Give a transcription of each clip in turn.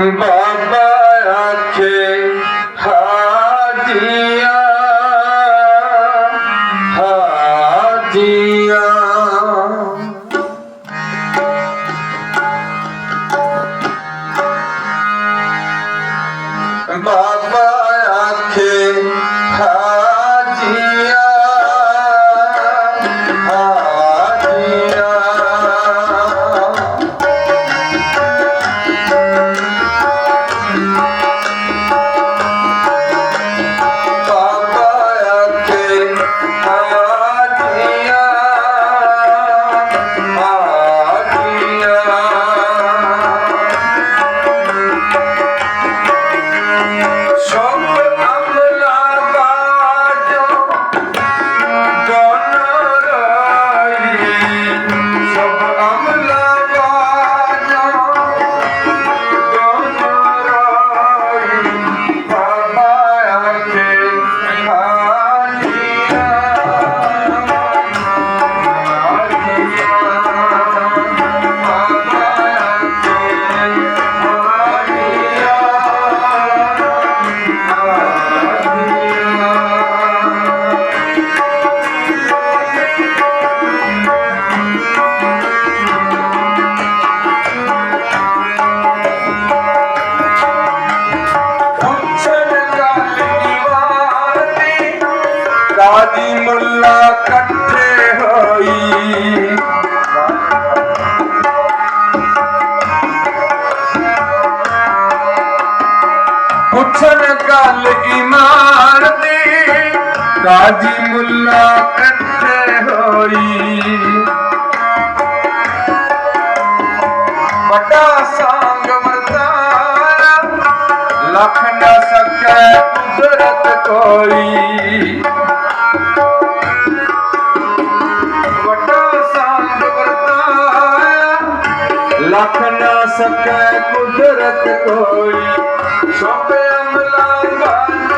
Yeah. ਦੀ ਮੁੱਲਾ ਕੱਠੇ ਹੋਈ। ਪੁੱਛਣ ਗੱਲ ਇਮਾਨ ਦੀ, ਕਾਜੀ ਮੁੱਲਾ ਕੱਠੇ ਹੋਈ। ਵੱਡਾ ਸੰਗ ਵਰਤਾਰਾ, ਲੱਖ ਨਾ ਸਕੈ ਕੁਦਰਤ ਕੋਈ। ਲੱਖ ਨਾ ਸਕੈ ਕੁਦਰਤ ਕੋਈ। ਸਭ ਅੰਗ ਲਾਂਗਾ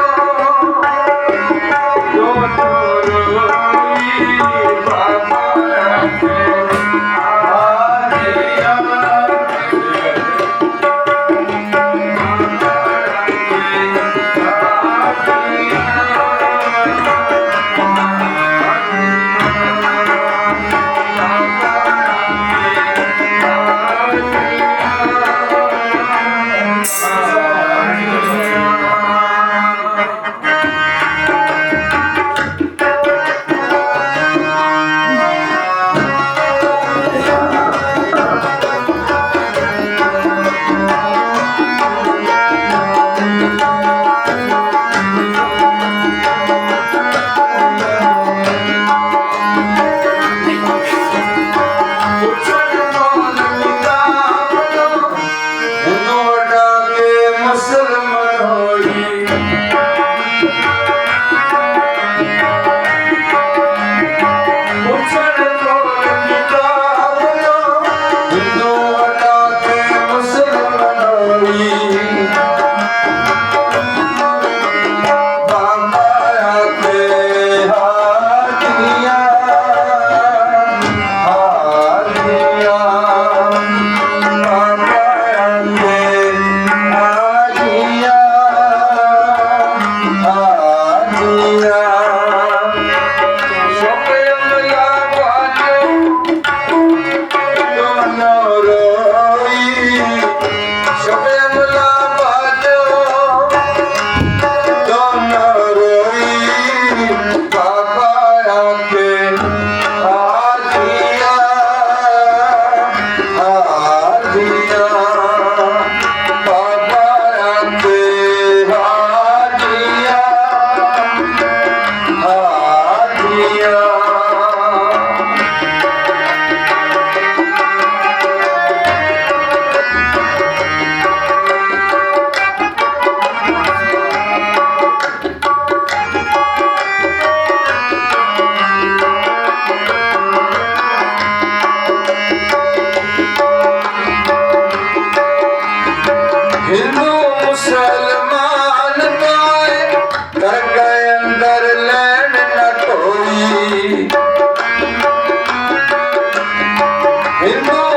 হিন্দু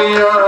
করিও